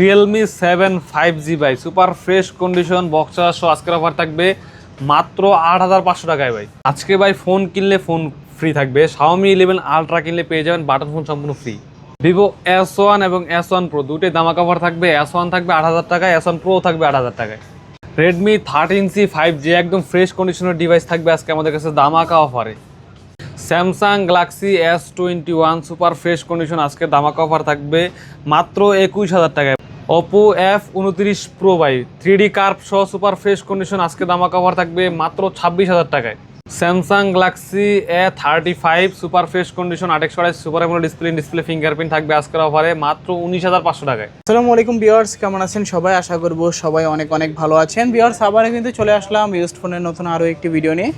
Realme seven five G ভাই। Super fresh condition box সহ আজকের অফার থাকবে মাত্র আট হাজার পাঁচশো টাকায় ভাই। আজকে ভাই ফোন কিনলে ফোন ফ্রি থাকবে। শাওমি ইলেভেন আলট্রা কিনলে পেয়ে যাবেন বাটন ফোন সম্পূর্ণ ফ্রি ভিভো এস ওয়ান এবং এস ওয়ান প্রো দুটোই দামা কভার থাকবে। এস ওয়ান থাকবে আট হাজার টাকায় এস ওয়ান প্রো থাকবে আট হাজার টাকায়। Redmi thirteen C five G একদম ফ্রেশ কন্ডিশনের ডিভাইস থাকবে আজকে আমাদের কাছে দামাকা অফারে Samsung Galaxy S twenty one super fresh condition আজকে দামাকা অফার থাকবে মাত্র একুশ হাজার টাকায়। ওপো এফ উনত্রিশ pro by three D curve সহ সুপার ফ্রেশ কন্ডিশন আজকে দামাকা অফার থাকবে মাত্র ছাব্বিশ হাজার টাকায়। Samsung Galaxy A thirty five super fresh condition আটেক সরাই সুপার এমন ডিসপ্লে ডিসপ্লে ফিঙ্গারপ্রিন্ট থাকবে আজকের অফারে মাত্র উনিশ হাজার পাঁচশো টাকায়। আসসালামু আলাইকুম ভিউয়ার্স কেমন আছেন সবাই? আশা করব সবাই অনেক অনেক ভালো আছেন। ভিউয়ার্স আবার কিন্তু চলে আসলাম ইউজড ফোনের নতুন আরও একটি ভিডিও নিয়ে।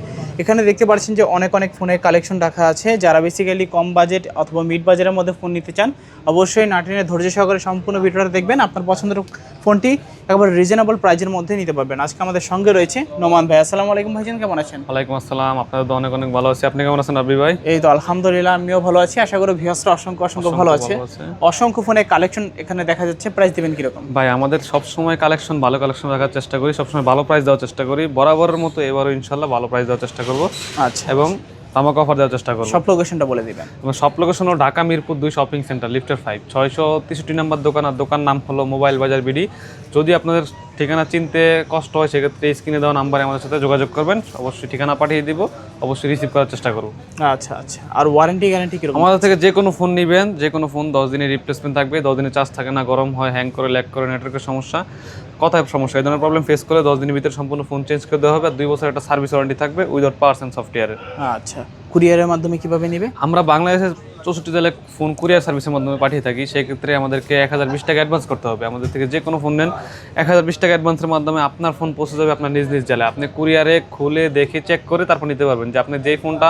এখানে দেখতে পাচ্ছেন যে অনেক অনেক ফোনের কালেকশন রাখা আছে। যারা বেসিক্যালি কম বাজেট অথবা মিড বাজেটের মধ্যে ফোন নিতে চান, অবশ্যই নাটিনের ধৈর্য সহকারে সম্পূর্ণ ভিডিওটা দেখবেন। আপনার পছন্দের ফোনটি একেবারে রিজনেবল প্রাইজের মধ্যে নিতে পারবেন। আজকে আমাদের সঙ্গে রয়েছে নোমান ভাই। আসসালামু আলাইকুম ভাইজান কেমন আছেন? ওয়ালাইকুম আসসালাম। আপনাদের তো অনেক অনেক ভালো আছে। আপনি কেমন আছেন রবি ভাই? এই তো আলহামদুলিল্লাহ আমিও ভালো আছি। আশা করি ভিউয়ার্সরা অসংখ্য অসংখ্য ভালো আছে। অসংখ্য ফোনের কালেকশন এখানে দেখা যাচ্ছে। প্রাইস দিবেন কীরকম? ভাই আমাদের সব সময় কালেকশন ভালো কালেকশন রাখার চেষ্টা করি। সবসময় ভালো প্রাইস দেওয়ার চেষ্টা করি। বরাবরের মতো এবারও ইনশাল্লাহ ভালো প্রাইস দেওয়ার চেষ্টা করব। আচ্ছা। এবং তামাক অফার দেওয়ার চেষ্টা করব। সব লোকেশনটা বলে দিবেন। এবং সব লোকেশন হলো ঢাকা মিরপুর দুই শপিং সেন্টার লিফটার ফাইভ ছয়শো তেষট্টি নাম্বার দোকান আর দোকান নাম হলো মোবাইল বাজার বিডি যদি আপনাদের ঠিকানা চিনতে কষ্ট হয় সেক্ষেত্রে স্ক্রিনে দেওয়া নাম্বারে আমাদের সাথে যোগাযোগ করবেন। অবশ্যই ঠিকানা পাঠিয়ে দিব অবশ্যই রিসিভ করার চেষ্টা করব। আচ্ছা আচ্ছা। আর ওয়ারেন্টি গ্যারান্টি কীরকম? আমাদের থেকে যে কোনো ফোন নেবেন যে কোনো ফোন দশ দিনের রিপ্লেসমেন্ট থাকবে দশ দিনের চার্জ থাকে না গরম হয় হ্যাং করে ল্যাক করে নেটওয়ার্কের সমস্যা কথায় সমস্যা এই ধরনের প্রবলেম ফেস করে দশ দিনের ভিতরে সম্পূর্ণ ফোন চেঞ্জ করে দেওয়া হবে আর দুই বছর একটা সার্ভিস ওয়ারেন্টি থাকবে উইদাউট পার্স অ্যান্ড সফটওয়্যারের আচ্ছা। কুরিয়ারের মাধ্যমে কীভাবে নেবে? আমরা বাংলাদেশের চৌষট্টি জেলায় ফোন কুরিয়ার সার্ভিসের মাধ্যমে পাঠিয়ে থাকি সেক্ষেত্রে আমাদেরকে এক হাজার বিশ টাকা অ্যাডভান্স করতে হবে। আমাদের থেকে যে কোনো ফোন নেন। এক হাজার বিশ টাকা অ্যাডভান্সের মাধ্যমে আপনার ফোন পৌঁছে যাবে আপনার নিজ নিজ জেলায়। আপনি কুরিয়ারে খুলে দেখে চেক করে তারপর নিতে পারবেন যে আপনি যেই ফোনটা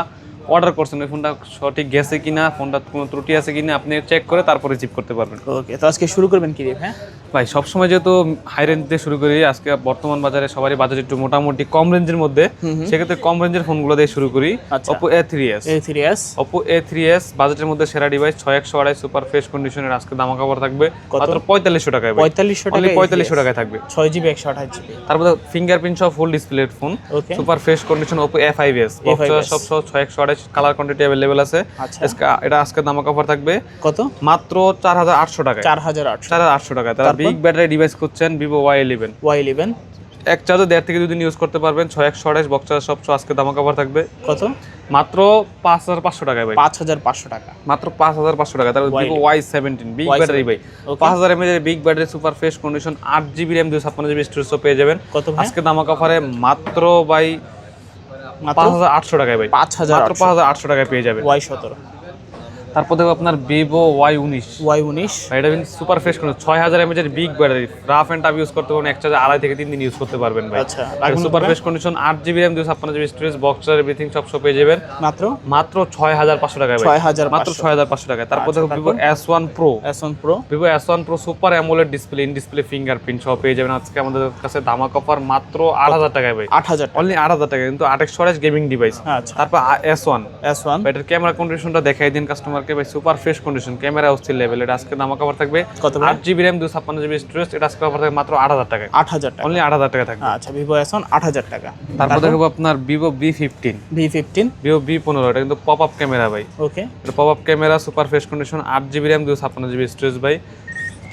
অর্ডার করছেন ওই ফোনটা সঠিক গেছে কিনা ফোনটা কোনো ত্রুটি আছে কিনা আপনি চেক করে তারপরে রিসিভ করতে পারবেন। ওকে তো আজকে শুরু করবেন কি হ্যাঁ? ভাই সবসময় যেহেতু হাই রেঞ্জ দিয়ে শুরু করি আজকে বর্তমান বাজারে সবারই বাজার একটু মোটামুটি কম রেঞ্জের মধ্যে সেক্ষেত্রে কম রেঞ্জের ফোনগুলো দিয়ে শুরু করি। Oppo A three S A three S Oppo A three S বাজেটের মধ্যে সেরা ডিভাইস ছয় একশো আড়াই সুপার ফ্রেশ কন্ডিশনের আজকে দামা কাপড় থাকবে। মাত্র টাকায় ভাই। পঁয়তাল্লিশশো অনলি টাকা পঁয়তাল্লিশশো টাকায় থাকবে। ছয় জিবি একশো আঠাশ জিবি তারপরে ফিঙ্গারপ্রিন্ট সহ full display phone super fresh condition Oppo F I S সব সহ ছয় একশো আড়াই কালার কোয়ান্টিটি অ্যাভেলেবেল আছে। আচ্ছা। এটা আজকে দামা কাপড় থাকবে। কত? মাত্র চার হাজার আটশো টাকায়। চার হাজার আটশো। চার হাজার আটশো টাকায়। তারা বিগ ব্যাটারি ডিভাইস খুঁজছেন Vivo Y eleven Y eleven এক চার্জে দেড় থেকে দুদিন ইউজ করতে পারবেন ছয় একশো আড়াইশ বক্স চার্জ সব আজকে দামা কাপড় থাকবে। কত? মাত্র পাঁচ হাজার পাঁচশো টাকায় ভাই। পাঁচ হাজার পাঁচশো টাকা। মাত্র পাঁচ হাজার পাঁচশো টাকা তারপর Vivo Y seventeen big battery ভাই। পাঁচ হাজার mAh big battery super fresh condition আট জিবি র্যাম দুশো ছাপ্পান্ন জিবি স্টোরেজও পেয়ে যাবেন। কত ভাই? আজকে দামাক অফারে মাত্র মাত্র? পাঁচ হাজার আটশো টাকায় ভাই। পাঁচ হাজার পাঁচ হাজার আটশো টাকায় পেয়ে যাবেন। ওয়াই সতেরো। তারপর দেখো আপনার ভিভো ওয়াই উনিশ। ওয়াই উনিশ। এটা কিন্তু সুপার ফ্রেশ কন্ডিশন ছয় হাজার mAh big battery rough and tough use করতে পারবেন এক চার্জে আড়াই থেকে তিন দিন ইউজ করতে পারবেন ভাই। আচ্ছা সুপার ফ্রেশ কন্ডিশন আট জিবি র্যাম দুশো ছাপ্পান্ন জিবি স্টোরেজ বক্সার এভরিথিং সব সব পেয়ে যাবেন। মাত্র? মাত্র ছয় হাজার পাঁচশো টাকায় ছয় হাজার মাত্র ছয় হাজার পাঁচশো টাকায়। তারপর দেখো Vivo S one pro S one pro Vivo S one pro super AMOLED display in display fingerprint সব পেয়ে যাবেন আজকে আমাদের কাছে ধামাক অফার মাত্র আট হাজার টাকায় ভাই। আট হাজার অনলি আট হাজার টাকা কিন্তু আটেক স্টোরেজ গেমিং ডিভাইস আচ্ছা। তারপর এস ওয়ান এস ওয়ান এটার ক্যামেরা কন্ডিশনটা দেখাই দিন কাস্টমারকে ভাই সুপার ফ্রেশ কন্ডিশন ক্যামেরা অস্থির লেভেল এটা আজকে দাম কভার থাকবে? কত আট জিবি র্যাম দুশো ছাপ্পান্ন জিবি স্টোরেজ এটা আজকে কভার থাকবে মাত্র আট হাজার টাকা আট হাজার টাকা। অনলি আট হাজার টাকা থাকবে। আচ্ছা ভিভো এখন আট হাজার টাকা। তারপর দেখব আপনার Vivo V fifteen V fifteen Vivo V পনেরো এটা কিন্তু পপ আপ ক্যামেরা ভাই। ওকে এটা pop up camera super fresh condition আট জিবি র্যাম দুশো ছাপ্পান্ন জিবি স্টোরেজ ভাই।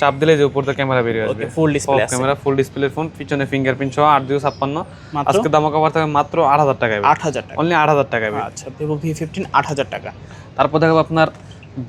চাপ দিলে যে উপর থেকে ক্যামেরা বেরিয়ে আসবে। Full display camera full display phone পিছনে ফিঙ্গারপ্রিন্ট সহ আট দুশো ছাপ্পান্ন? আজকে দাম কভার থাকে মাত্র আট হাজার টাকায় আট হাজার টাকা। অনলি আট হাজার টাকায় আচ্ছা ভিভো ভি ফিফটিন আট হাজার টাকা। তারপর দেখো আপনার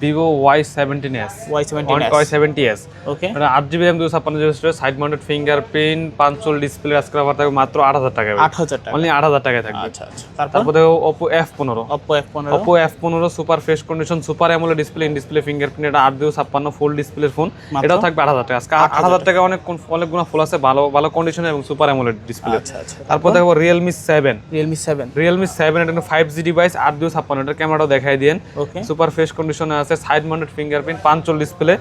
Vivo Y seventeen S Y seventeen Y seventy S okay এটা আট জিবি র্যাম দুশো ছাপ্পান্ন GB storage side mounted fingerprint punch hole display আজকে অফার থাকবে মাত্র আট হাজার টাকায় আট হাজার টাকা। অনলি আট হাজার টাকায় থাকবে। আচ্ছা আচ্ছা। তারপর? দেখো ওপো এফ পনেরো। অপো এফ পনেরো। ওপো এফ পনেরো super fresh condition super AMOLED display in display fingerprint এটা আট দুশো ছাপ্পান্ন ফুল ডিসপ্লের ফোন? এটাও থাকবে আট হাজার টাকা। আজকে আট হাজার টাকা। অনেক অনেকগুলো ফুল আছে ভালো ভালো কন্ডিশন এবং সুপার অ্যামোলেড ডিসপ্লে তারপর? দেখো Realme seven Realme seven Realme seven এটা ফাইভ জি ডিভাইস আট দুশো ছাপ্পান্ন। এটার ক্যামেরাটাও দেখাই দিন ওকে সুপার ফ্রেশ কন্ডিশন আছে side mounted fingerprint punch hole display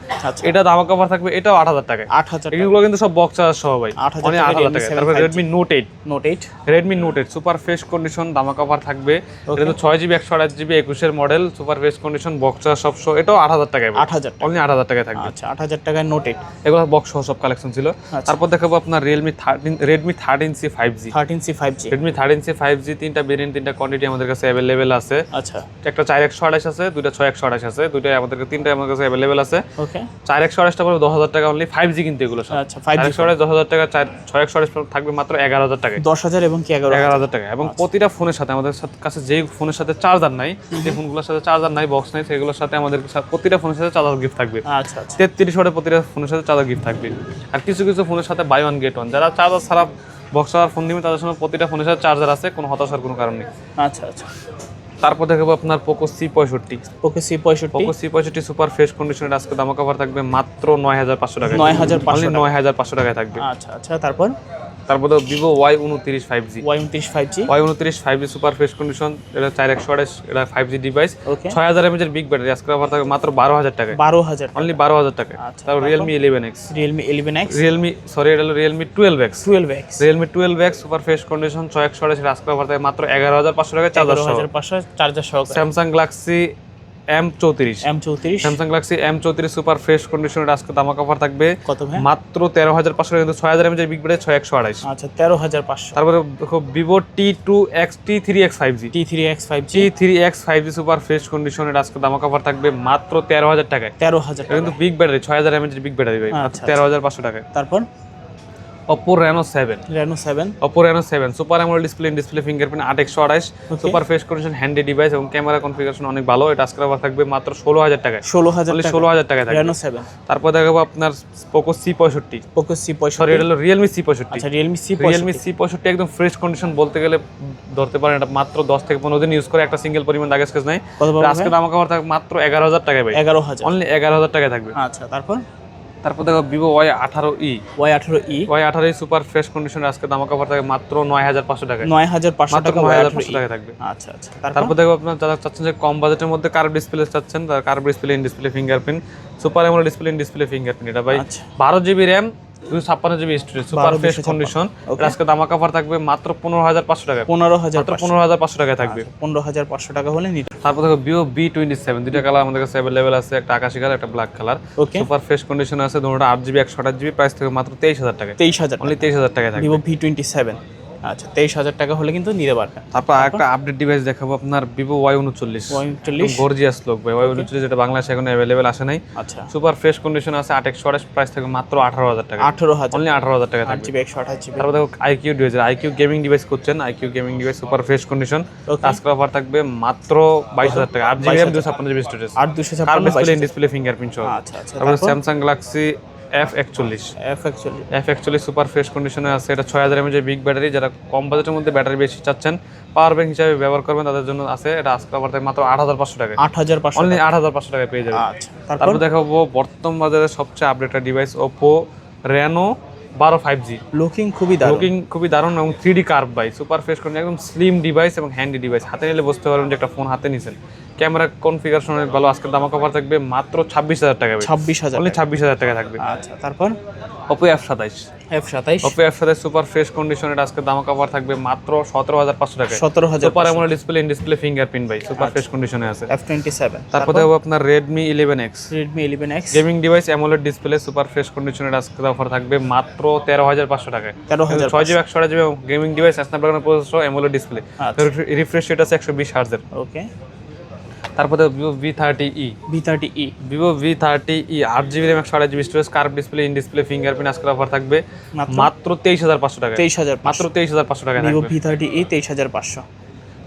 এটা দামাকা অফার থাকবে এটাও আট হাজার টাকায়। আট হাজার এগুলো কিন্তু সব বক্স চার্জ সহ ভাই। আট হাজার টাকা তারপর Redmi note eight note eight Redmi note eight super fresh condition দামাকা offer থাকবে। এটা তো ছয় জিবি একশো আঠাশ জিবি একুশের model super fresh condition box charge সব সহ এটাও আট হাজার টাকায় আট হাজার অনলি আট হাজার টাকায় থাকবে। আচ্ছা আট হাজার টাকায় নোট এইট এগুলো বক্স সহ সব কালেকশন ছিল। আচ্ছা। তারপর দেখাবো আপনার Realme thirteen Redmi thirteen C five G thirteen C five G Redmi thirteen C five G তিনটা ভেরিয়েন্ট তিনটা কোয়ান্টিটি আমাদের কাছে অ্যাভেলেবেল আছে। আচ্ছা। একটা চার একশো আঠাশ আছে দুইটা ছয় একশো আঠাশ আছে। দুইটা আমাদের কাছে তিনটা আমাদের কাছে অ্যাভেলেবেল আছে। ওকে চার একশো আঠাশটা পড়বে দশ হাজার টাকা অনলি ফাইভ জি কিন্তু এগুলো সব। আচ্ছা ফাইভ একশো আঠাশ দশ হাজার টাকা চার ছয় একশো আঠাশ থাকবে মাত্র এগারো হাজার টাকায়। দশ হাজার এবং কি এগারো এগারো হাজার টাকা। এবং প্রতিটা ফোনের সাথে আমাদের কাছে যে ফোনের সাথে চার্জার নাই যে ফোনগুলোর সাথে চার্জার নাই বক্স নাই সেগুলোর সাথে আমাদের প্রতিটা ফোনের সাথে চার্জার গিফট থাকবে। আচ্ছা আচ্ছা। তেত্রিশ ওয়াটের প্রতিটা ফোনের সাথে চার্জার গিফট থাকবে। আর কিছু কিছু ফোনের সাথে বাই ওয়ান গেট ওয়ান যারা চার্জার ছাড়া বক্স চার্জার ফোন নেবে তাদের সঙ্গে প্রতিটা ফোনের সাথে চার্জার আছে কোনো হতাশার কোনো কারণ নেই। আচ্ছা আচ্ছা। তারপর দেখাবো আপনার পোকো সি পঁয়ষট্টি। পোকো সি পঁয়ষট্টি। পোকো সি পঁয়ষট্টি সুপার ফ্রেশ কন্ডিশনের আজকে দাম কভার থাকবে মাত্র নয় হাজার পাঁচশো টাকা নয় হাজার নয় হাজার পাঁচশো টাকায় থাকবে। আচ্ছা আচ্ছা তারপর? তারপরে ভিভো ওয়াই উনত্রিশ ফাইভ জি ওয়াই উনত্রিশ ফাইভ জি ওয়াই উনত্রিশ five G super fresh condition এটা চার একশো আঠাশ এটা ফাইভ জি ডিভাইস ছয় হাজার এমএজের বিগ ব্যাটারি আজকে অফার থাকবে মাত্র বারো হাজার টাকায়। বারো হাজার অনলি বারো হাজার টাকায়। আচ্ছা, তারপর Realme eleven X Realme eleven X Realme sorry এটা হলো Realme twelve X twelve X Realme twelve X super fresh condition ছয় একশো আঠাশ আজকে অফার থাকবে মাত্র এগারো হাজার পাঁচশো টাকায় চার্জার হাজার পাঁচশো চার্জার সহকারে। স্যামসাং গ্যালাক্সি এম চৌত্রিশ। এম চৌত্রিশ। স্যামসাং গ্যালাক্সি এম চৌত্রিশ সুপার ফ্রেশ কন্ডিশনের আজকে দামাক অফার থাকবে। কত মাত্র তেরো হাজার পাঁচশো কিন্তু ছয় হাজার এমএজের বিগ ব্যাটারি ছয় একশো আঠাশ আচ্ছা তেরো হাজার পাঁচশো। তারপরে দেখো Vivo T two X T three X five G T three X five G three X five G super fresh কন্ডিশনের আজকে দামা কভার থাকবে মাত্র তেরো হাজার টাকায়। তেরো হাজার কিন্তু বিগ ব্যাটারি ছয় হাজার এমএচ বিগ ব্যাটারি ভাই। আচ্ছা, তেরো হাজার পাঁচশো টাকায়। তারপর? Oppo Reno seven Reno seven Oppo Reno seven super AMOLED display display fingerprint আট একশো আঠাশ। Super fresh condition handy device এবং ক্যামেরা কনফিগারেশন অনেক ভালো। এটা আজকে অফার থাকবে মাত্র ষোলো হাজার টাকায়। ষোলো হাজার অনলি টাকা। ষোলো হাজার টাকায় থাকবে। রেনো সেভেন তারপর দেখাবো আপনার পোকো সি পঁয়ষট্টি। পোকো সি সরি এটা হলো রিয়েলমি সি পঁয়ষট্টি। আচ্ছা রিয়েলমি সি রিয়েলমি সি পঁয়ষট্টি। একদম ফ্রেশ কন্ডিশন বলতে গেলে ধরতে পারেন এটা মাত্র দশ থেকে পনেরো দিন ইউজ করে একটা সিঙ্গেল পরিমাণ দাগ স্কেচ নাই। আজকে দাম কভার মাত্র এগারো হাজার টাকায় ভাই। এগারো হাজার। অনলি এগারো হাজার টাকায় থাকবে। আচ্ছা তারপর? তারপর দেখো ভিভো ওয়াই আঠারো ই ওয়াই আঠারো ই ওয়াই আঠারো ই সুপার ফ্রেশ কন্ডিশন আজকে দাম কাপড় থাকে মাত্র নয় হাজার পাঁচশো টাকা নয় হাজার পাঁচশো টাকা নয় হাজার পাঁচশো টাকা থাকবে। আচ্ছা আচ্ছা। তারপর? দেখো আপনার যারা চাচ্ছেন যে কম বাজেটের মধ্যে কার্ভ ডিসপ্লে চাচ্ছেন তার curve display in display fingerprint super AMOLED display in display fingerprint এটা ভাই আচ্ছা। বারো জিবি র্যাম দুশো ছাপ্পান্ন GB storage super fresh condition আজকে দামা কভার থাকবে মাত্র পনেরো হাজার পাঁচশো টাকা পনেরো হাজার পনেরো হাজার পাঁচশো টাকায় থাকবে। পনেরো হাজার পাঁচশো টাকা হলে নিতে তারপর দেখো বিও বি টোয়েন্টি সেভেন দুইটা কালার আমাদের কাছে অ্যাভেলেবেল আছে একটা আকাশি কালার একটা black colour super fresh condition আছে ধরুন আট জিবি একশো আট জিবি প্রাইস থেকে মাত্র তেইশ হাজার টাকা তেইশ হাজার অনলি তেইশ হাজার টাকা থাকবে। ভিভো ভি টোয়েন্টি সেভেন আচ্ছা তেইশ হাজার টাকা হলে কিন্তু নিতে পারবেন। তারপর একটা আপডেট ডিভাইস দেখাবো আপনার ভিভো ওয়াই উনচল্লিশ। পঁয়তাল্লিশ গর্জিয়াস লোক ভাই ওয়াই উনচল্লিশ যেটা বাংলাদেশে এখন অ্যাভেলেবেল আসে নাই। আচ্ছা। সুপার ফ্রেশ কন্ডিশন আছে আট একশো আঠাশ প্রাইস থেকে মাত্র আঠারো হাজার টাকা। আঠেরো হাজার। অনলি আঠারো হাজার টাকা থাকবে। জিবি একশো আঠাশ জিবি। তারপর দেখো iQOO device iQOO gaming device করছেন iQOO gaming device super fresh condition. আজকে অফার থাকবে মাত্র বাইশ হাজার টাকা। আট জিবি দুশো ছাপ্পান্ন জিবি স্টোরেজ আট দুশো ছাপ্পান্ন ডিসপ্লে ফিঙ্গারপ্রিন্ট সহ। আচ্ছা আচ্ছা। তারপরে স্যামসাং গ্যালাক্সি এফ একচল্লিশ। এফ অ্যাকচুয়ালি এফ একচল্লিশ সুপার ফ্রেশ কন্ডিশনে আছে। এটা ছয় হাজার এমএজের বিগ ব্যাটারি যারা কম বাজেটের মধ্যে ব্যাটারি বেশি চাচ্ছেন পাওয়ার ব্যাংক হিসাবে ব্যবহার করবেন তাদের জন্য আছে। এটা আজকে থাকে মাত্র আট হাজার পাঁচশো টাকা আট হাজার পাঁচশো অনলি আট হাজার পাঁচশো টাকায় পেয়ে যাবেন। আচ্ছা তারপর? দেখাবো বর্তমান বাজারে সবচেয়ে আপডেটেড ডিভাইস ওপো রেনো বারো ফাইভ জি লুকিং খুবই দারুণ। লুকিং খুবই দারুণ এবং three D curve by super fresh condition একদম স্লিম ডিভাইস এবং হ্যান্ডি ডিভাইস হাতে নিলে বুঝতে পারবেন যে একটা ফোন হাতে নিছেন। ক্যামেরা কনফিগারেশন অনেক ভালো আজকের দামা কভার থাকবে মাত্র ছাব্বিশ হাজার টাকা ছাব্বিশ হাজার ছাব্বিশ হাজার টাকা থাকবে। আচ্ছা তারপর? ওপো এফ সাতাইশ। এফ সাতাইশ। ওপো এফ সাতাইশ সুপার ফ্রেশ কন্ডিশনের আজকে দাম কভার থাকবে মাত্র সতেরো হাজার পাঁচশো টাকা সতেরো হাজার সুপার এমন ডিসপ্লে ইন ডিসপ্লে ফিঙ্গারপ্রিন্ট ভাই সুপার ফ্রেশ কন্ডিশনে আছে। এফ টোয়েন্টি সেভেন তারপর? দেখব আপনার Redmi eleven X Redmi eleven X gaming device AMOLED display super fresh কন্ডিশনের আজকে অফার থাকবে মাত্র তেরো হাজার পাঁচশো টাকায়। তেরো হাজার ছয় জিবি একশো GB gaming device Snapdragon processor AMOLED display. Refresh rate আছে একশো বিশ হার্জের ওকে তারপরে Vivo V thirty E V thirty E Vivo V thirty E আট জিবি র্যাম একশো আড়াই GB storage curve display in display fingerprint আজকের অফার থাকবে মাত্র? মাত্র তেইশ হাজার পাঁচশো টাকা তেইশ হাজার মাত্র তেইশ হাজার পাঁচশো টাকা ভিভো ভি থার্টি ই তেইশ হাজার পাঁচশো।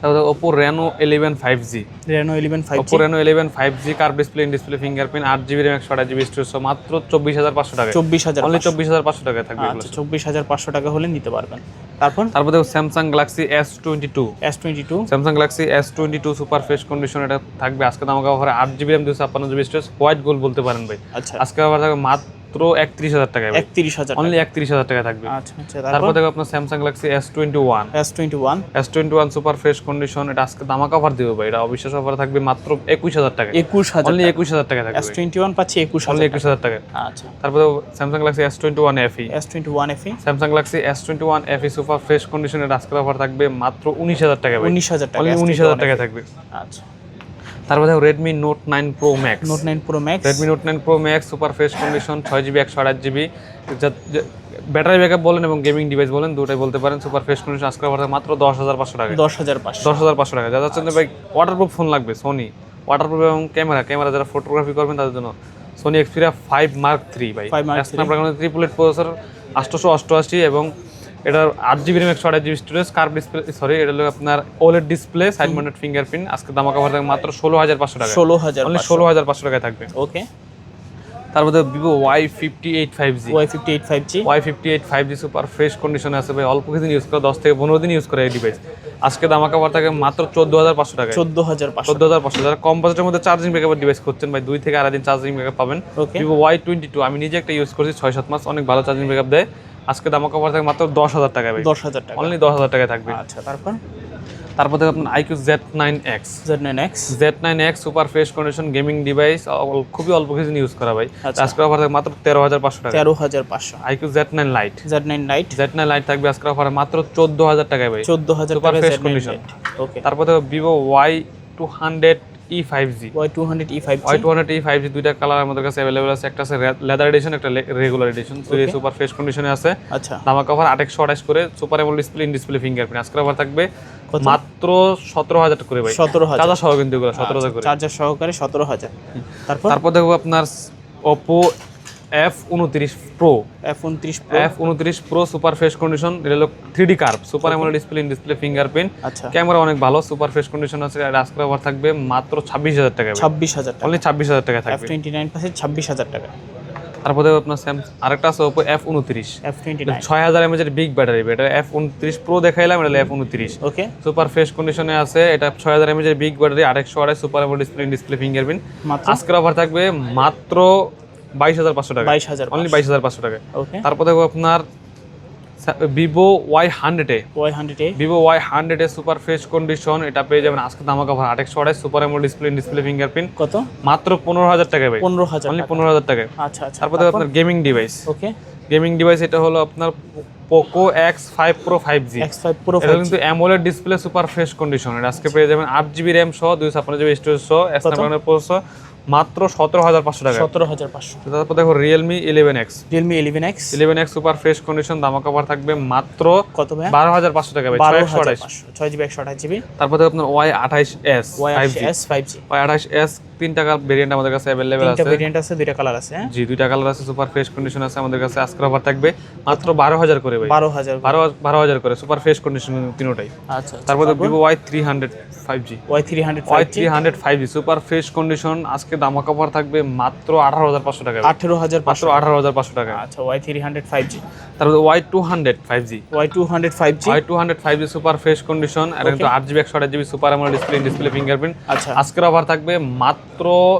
তারপরে Oppo Reno eleven five G Reno eleven five Oppo Reno eleven five G curve display in display fingerprint আট জিবি র্যাম একশো আড়াই জিবি স্টোরেজ মাত্র চব্বিশ হাজার পাঁচশো টাকা চব্বিশ হাজার অনলি চব্বিশ হাজার পাঁচশো টাকা থাকবে আচ্ছা চব্বিশ হাজার পাঁচশো টাকা হলে নিতে পারবেন। তারপর? তারপর দেখো Samsung Galaxy S twenty two S twenty two Samsung Galaxy S twenty two super fresh condition এটা থাকবে। আজকে দাম অফারে আট জিবি র্যাম দুশো ছাপ্পান্ন জিবি স্টোরেজ হোয়াইট গোল্ড বলতে পারেন ভাই। আচ্ছা। আজকে আবার থাকবে মাত্র মাত্র একত্রিশ হাজার টাকায় একত্রিশ হাজার অনলি একত্রিশ হাজার টাকা থাকবে। আচ্ছা আচ্ছা। তারপর দেখো আপনার Samsung Galaxy S twenty one S twenty one S twenty one super fresh condition এটা আজকে দামাক অফার দিবে ভাই। এটা অবিশ্বাস অফার থাকবে মাত্র একুশ হাজার টাকা একুশ হাজার অনলি একুশ হাজার টাকা থাকবে এস টোয়েন্টি ওয়ান পাচ্ছি একুশ অনলি একুশ হাজার টাকা আচ্ছা। তারপরে Samsung Galaxy S twenty one FE S twenty one FE Samsung Galaxy S twenty one FE super fresh কন্ডিশনের আজকের অফার থাকবে মাত্র উনিশ হাজার টাকা উনিশ হাজার টাকা অনলি উনিশ হাজার টাকা থাকবে। আচ্ছা। তারপরে দেখো Redmi note nine pro max note nine pro max Redmi note nine pro max super fresh condition ছয় জিবি একশো আট জিবি ব্যাটারি ব্যাকআপ বলেন এবং গেমিং ডিভাইস বলেন দুটাই বলতে পারেন সুপার ফ্রেশ কন্ডিশন আজকের অফার মাত্র দশ হাজার পাঁচশো টাকা দশ হাজার পাঁচশো। দশ হাজার পাঁচশো টাকা যারা চাচ্ছেন ভাই ওয়াটারপ্রুফ ফোন লাগবে সোনি ওয়াটারপ্রুফ এবং ক্যামেরা ক্যামেরা যারা ফটোগ্রাফি করবেন তাদের জন্য Sony Xperia five mark three ভাই। 5 Mark III Snapdragon triple eight processor আটশোশো অষ্টআশি এবং এটার আট জিবি র্যাম একশো আট GB storage curve display sorry এটা হলো আপনার OLED display side mounted fingerprint আজকে দামা কভার থাকবে মাত্র ষোলো হাজার পাঁচশো টাকা ষোলো হাজার ষোলো হাজার পাঁচশো টাকায় থাকবে। ওকে তারপরে Vivo Y fifty eight five G Y fifty eight five G Y fifty eight five G super fresh কন্ডিশনে আছে ভাই অল্প কিছুদিন ইউজ করে দশ থেকে পনেরো দিন ইউজ করে এই ডিভাইস আজকে দামা কভার থাকে মাত্র চোদ্দ হাজার পাঁচশো টাকা চোদ্দ হাজার পাঁচশো। চোদ্দ হাজার পাঁচশো। যারা কম বাজেটের মধ্যে চার্জিং ব্যাকআপ ডিভাইস করছেন ভাই দুই থেকে আড়াই দিন চার্জিং ব্যাকআপ পাবেন। ভিভো ওয়াই টোয়েন্টি টু আমি নিজে একটা ইউজ করছি ছয় সাত মাস অনেক ভালো চার্জিং ব্যাকআপ দেয়। আজকে দামা কভার থাকে মাত্র দশ হাজার টাকা ভাই। দশ হাজার টাকা। অনলি দশ হাজার টাকায় থাকবে। আচ্ছা তারপর? তারপর থেকে আপনার iQOO Z nine X Z nine X Z nine X super fresh condition gaming device খুবই অল্প কিছু ইউজ করা ভাই। আচ্ছা। আজকে অফার থাকে মাত্র তেরো হাজার পাঁচশো টাকা। তেরো হাজার পাঁচশো। IQOO Z nine lite Z nine lite Z nine lite থাকবে আজকে অফারে মাত্র চোদ্দ হাজার টাকায় ভাই। চোদ্দ হাজার নাইন condition. লাইট ওকে তারপর দেখো Vivo Y two hundred E five G Y two hundred E five Y two hundred E five G দুইটা কালার আমাদের কাছে অ্যাভেলেবল আছে। একটা আছে লেদার এডিশন একটা রেগুলার এডিশন সুপার ফ্রেশ কন্ডিশনে আছে। আচ্ছা। দামা কভার আটেকশো আঠাশ করে সুপার এমন ডিসপ্লে ইন ডিসপ্লে ফিঙ্গারপ্রিন্ট আজকের আবার থাকবে মাত্র সতেরো হাজার করে ভাই। সতেরো হাজার। চার্জার সহ কিন্তু সতেরো হাজার করে। চার্জার সহকারে সতেরো হাজার। তারপর? তারপর দেখব আপনার ওপো এফ উনত্রিশ প্রো এফ উনত্রিশ এফ উনত্রিশ প্রো সুপার ফ্রেশ কন্ডিশন এটা হলো থ্রি ডি কার্ভ সুপার এমন ডিসপ্লে ইন ডিসপ্লে ফিঙ্গারপ্রিন্ট আচ্ছা। ক্যামেরা অনেক ভালো সুপার ফ্রেশ কন্ডিশন আছে আজকের অফার থাকবে মাত্র ছাব্বিশ হাজার টাকা ছাব্বিশ হাজার টাকা। অনলি ছাব্বিশ হাজার টাকা থাকবে। টোয়েন্টি নাইন পাশে ছাব্বিশ হাজার টাকা। তারপরে আপনার স্যাম আরেকটা আছে ওপো এফ উনত্রিশ ছয় হাজার এমএচ এর বিগ ব্যাটারি এটা এফ উনত্রিশ প্রো দেখাইলাম এটা এফ উনত্রিশ ওকে সুপার ফ্রেশ কন্ডিশনে আছে এটা ছয় হাজার এমএচ এর বিগ ব্যাটারি আরেকশো আড়াই সুপার ডিসপ্লে ডিসপ্লে ফিঙ্গারপ্রিন্ট আজকের অফার থাকবে মাত্র বাইশ হাজার পাঁচশো টাকা। বাইশ হাজার অনলি বাইশ হাজার পাঁচশো টাকা। ওকে তারপর দেখো আপনার ভিভো ওয়াই হান্ড্রেডে Y hundred Vivo Y hundred super fresh condition এটা পেয়ে যাবেন আজকে দামা কভার আটেকশো আড়াই সুপার এমন ডিসপ্লে ডিসপ্লে ফিঙ্গারপ্রিন্ট কত? মাত্র পনেরো হাজার টাকা ভাই। পনেরো হাজার অনলি পনেরো হাজার টাকা আচ্ছা আচ্ছা। তারপর আপনার gaming device okay gaming device এটা হলো আপনার Poco X five pro five G X five pro এটা কিন্তু AMOLED display super fresh condition এটা আজকে পেয়ে যাবেন আট জিবি র্যাম সহ দুই ছাপ্পান্ন জিবি স্টোরেজ সহ স্ন্যাপড্রাগনের প্রসেসর মাত্র সতেরো হাজার পাঁচশো টাকা। সতেরো হাজার পাঁচশো। তারপর দেখো Realme eleven X Realme eleven X eleven X super fresh condition দামা কভার থাকবে মাত্র কত ভাই বারো হাজার পাঁচশো টাকা ভাই বারো একশো আঠাশ ছয় জিবি একশো আঠাশ জিবি তারপর দেখো আপনার ওয়াই আঠাশ এস ওয়াই আঠাশ এস ফাইভ জি ওয়াই আঠাইশ এস তিন টাকার ভেরিয়েন্ট আমাদের কাছে তিনটা আছে। ভেরিয়েন্ট আছে দুইটা কালার আছে হ্যাঁ? জি দুইটা কালার আছে সুপার ফ্রেশ কন্ডিশন আছে আমাদের কাছে। আজকের অফার থাকবে মাত্র বারো হাজার করে ভাই। বারো হাজার বারো বারো হাজার করে সুপার ফ্রেশ কন্ডিশন তিনোটাই। আচ্ছা তারপর? Five G Y three five three hundred five G super fresh condition আজকে দামা কভার থাকবে মাত্র আঠারো হাজার পাঁচশো টাকা আঠেরো হাজার মাত্র পাঁচশো আঠারো হাজার পাঁচশো টাকা আচ্ছা Y three hundred five G তারপর Y two hundred five G Y two hundred five G Y two hundred five G super fresh condition আর কিন্তু আট জিবি একশো আট জিবি সুপার আমার ডিসপ্লে ডিসপ্লে ফিঙ্গারপ্রিন্ট আচ্ছা। আজকের অফার থাকবে মাত্র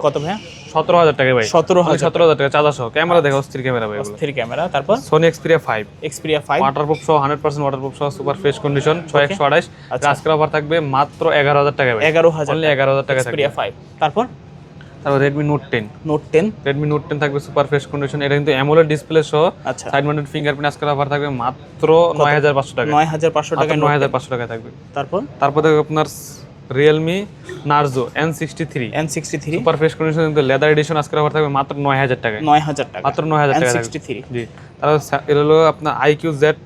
কত ভাইয়া? সতেরো হাজার টাকা ভাই। সতেরো হাজার সতেরো হাজার টাকা। চার্জার সহ। ক্যামেরা দেখো অস্থির ক্যামেরা ভাই এগুলো। থ্রি ক্যামেরা তারপর? Sony Xperia five Xperia five waterproof সহ হান্ড্রেড পার্সেন্ট ওয়াটারপ্রুফ সহ সুপার ফ্রেশ কন্ডিশন ছয় একশো আঠাশ আচ্ছা। আজকের অফার থাকবে মাত্র এগারো হাজার টাকা ভাই। এগারো হাজার এগারো হাজার টাকা এক্সপিরিয়া ফাইভ তারপর? তারপর Redmi Note ten Note ten Redmi Note ten থাকবে সুপার ফ্রেশ কন্ডিশন এটা কিন্তু অ্যামোলেড ডিসপ্লে সহ। আচ্ছা। সাইড মাউন্টেড ফিঙ্গারপ্রিন্ট আজকের অফার থাকবে মাত্র নয় হাজার পাঁচশো টাকা নয় হাজার পাঁচশো টাকা নয় হাজার পাঁচশো টাকা থাকবে। তারপর? তারপর আপনার Realme Narzo N sixty three N sixty three super fresh condition কিন্তু লেদার এডিশন আজকের অফার থাকবে মাত্র নয় হাজার টাকা নয় হাজার টাকা। মাত্র নয় হাজার টাকা সিক্সটি থ্রি জি। তারপর এটা হলো আপনার iQOO Z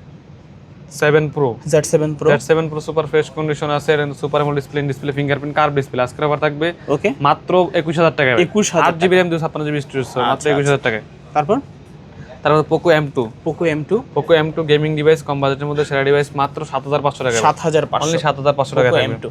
seven pro Z seven pro Z seven pro super fresh condition আছে সুপার এমন display display fingerprint curve display আজকের অফার থাকবে ওকে মাত্র একুশ হাজার টাকা 21,000 আট জিবি র্যাম দুশো ছাপ্পান্ন জিবি স্টোরেজ মাত্র আচ্ছা, একুশ হাজার টাকা তারপর? তারপর Poco M two Poco M two Poco M two gaming device কম বাজেটের মধ্যে সেরা ডিভাইস মাত্র সাত হাজার পাঁচশো টাকা সাত হাজার পাঁচশো। সাত হাজার পাঁচশো টাকা এম টু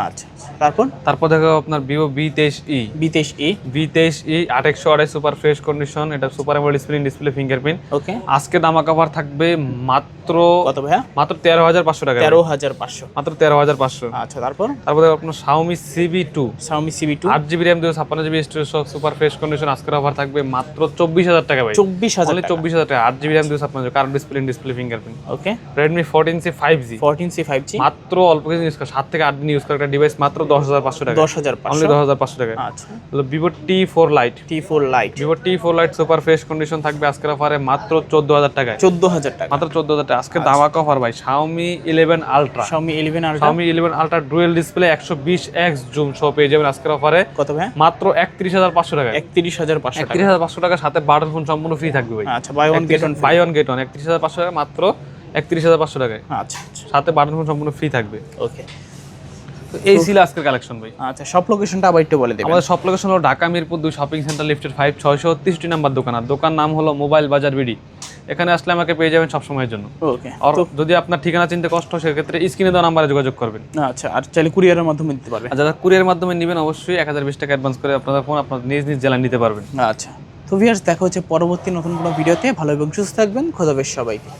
আচ্ছা আচ্ছা। তারপর? তারপর দেখো আপনার ভিভো বি তেইশ ই বি তেইশ ই ভি তেইশ ই আট একশো আড়াই সুপার ফ্রেশ কন্ডিশন এটা super AMOLED screen display fingerprint okay আজকে দামা কভার থাকবে মাত্র কত ভাইয়া? মাত্র তেরো হাজার পাঁচশো টাকা। তেরো হাজার পাঁচশো। মাত্র তেরো হাজার পাঁচশো। আচ্ছা তারপর? তারপর দেখো আপনার Xiaomi Civi two Xiaomi Civi two আট জিবি র্যাম দুশো ছাপ্পান্ন GB storage super fresh condition আজকের অফার থাকবে মাত্র চব্বিশ হাজার টাকা ভাই। চব্বিশ হাজার চব্বিশ হাজার টাকা আট জিবি র্যাম দুশো ছাপ্পান্ন কারণ display display fingerprint okay Redmi fourteen C five G fourteen C five G মাত্র অল্প কিছু ইউজ করে সাত থেকে আট দিন ইউজ করে একটা ডিভাইস মাত্র দশ হাজার পাঁচশো টাকা দশ হাজার অনলি দশ হাজার পাঁচশো টাকা আচ্ছা। Vivo T four lite T four lite Vivo T four lite super fresh condition থাকবে আজকের অফারে মাত্র চোদ্দ হাজার টাকায়। চোদ্দ হাজার টাকা। মাত্র চোদ্দ হাজার টাকা। আজকে দামাক অফার ভাই Xiaomi eleven Ultra Xiaomi eleven আর Xiaomi eleven Ultra dual display একশো বিশ এক্স জুম সহ পেয়ে যাবেন আজকের অফারে কত ভাইয়া? মাত্র একত্রিশ হাজার পাঁচশো টাকা একত্রিশ হাজার পাঁচশো টাকা। একত্রিশ হাজার পাঁচশো টাকার সাথে বাটন ফোন সম্পূর্ণ ফ্রি থাকবে ভাই। আচ্ছা buy one get one buy one get one একত্রিশ হাজার পাঁচশো টাকা মাত্র একত্রিশ হাজার পাঁচশো টাকায়। আচ্ছা আচ্ছা। সাথে বাটন ফোন সম্পূর্ণ ফ্রি থাকবে। ওকে তো এই ছিল আজকের কালেকশন ভাই। আচ্ছা সব লোকেশনটা আবার একটু বলে দেবেন। আমাদের সব লোকেশন হলো ঢাকা মিরপুর দুই শপিং সেন্টার লিফটের ফাইভ ছয়শো তিরিশটি নাম্বার দোকান। আর দোকান নাম হলো মোবাইল বাজার বিডি এখানে আসলে আমাকে পেয়ে যাবেন সবসময়ের জন্য। ওকে আর যদি আপনার ঠিকানা চিনতে কষ্ট হয় সেক্ষেত্রে স্ক্রিনে দেওয়া নাম্বারে যোগাযোগ করবেন। আচ্ছা আর চাইলে কুরিয়ারের মাধ্যমে দিতে পারবেন আর যারা কুরিয়ার মাধ্যমে নেবেন অবশ্যই এক হাজার বিশ টাকা অ্যাডভান্স করে আপনাদের ফোন আপনার নিজ নিজ জেলায় নিতে পারবেন। আচ্ছা তো ভিয়ার্স দেখা হচ্ছে পরবর্তী নতুন কোনো ভিডিওতে ভালো এবং সুস্থ থাকবেন খোদাবেশ সবাইকে।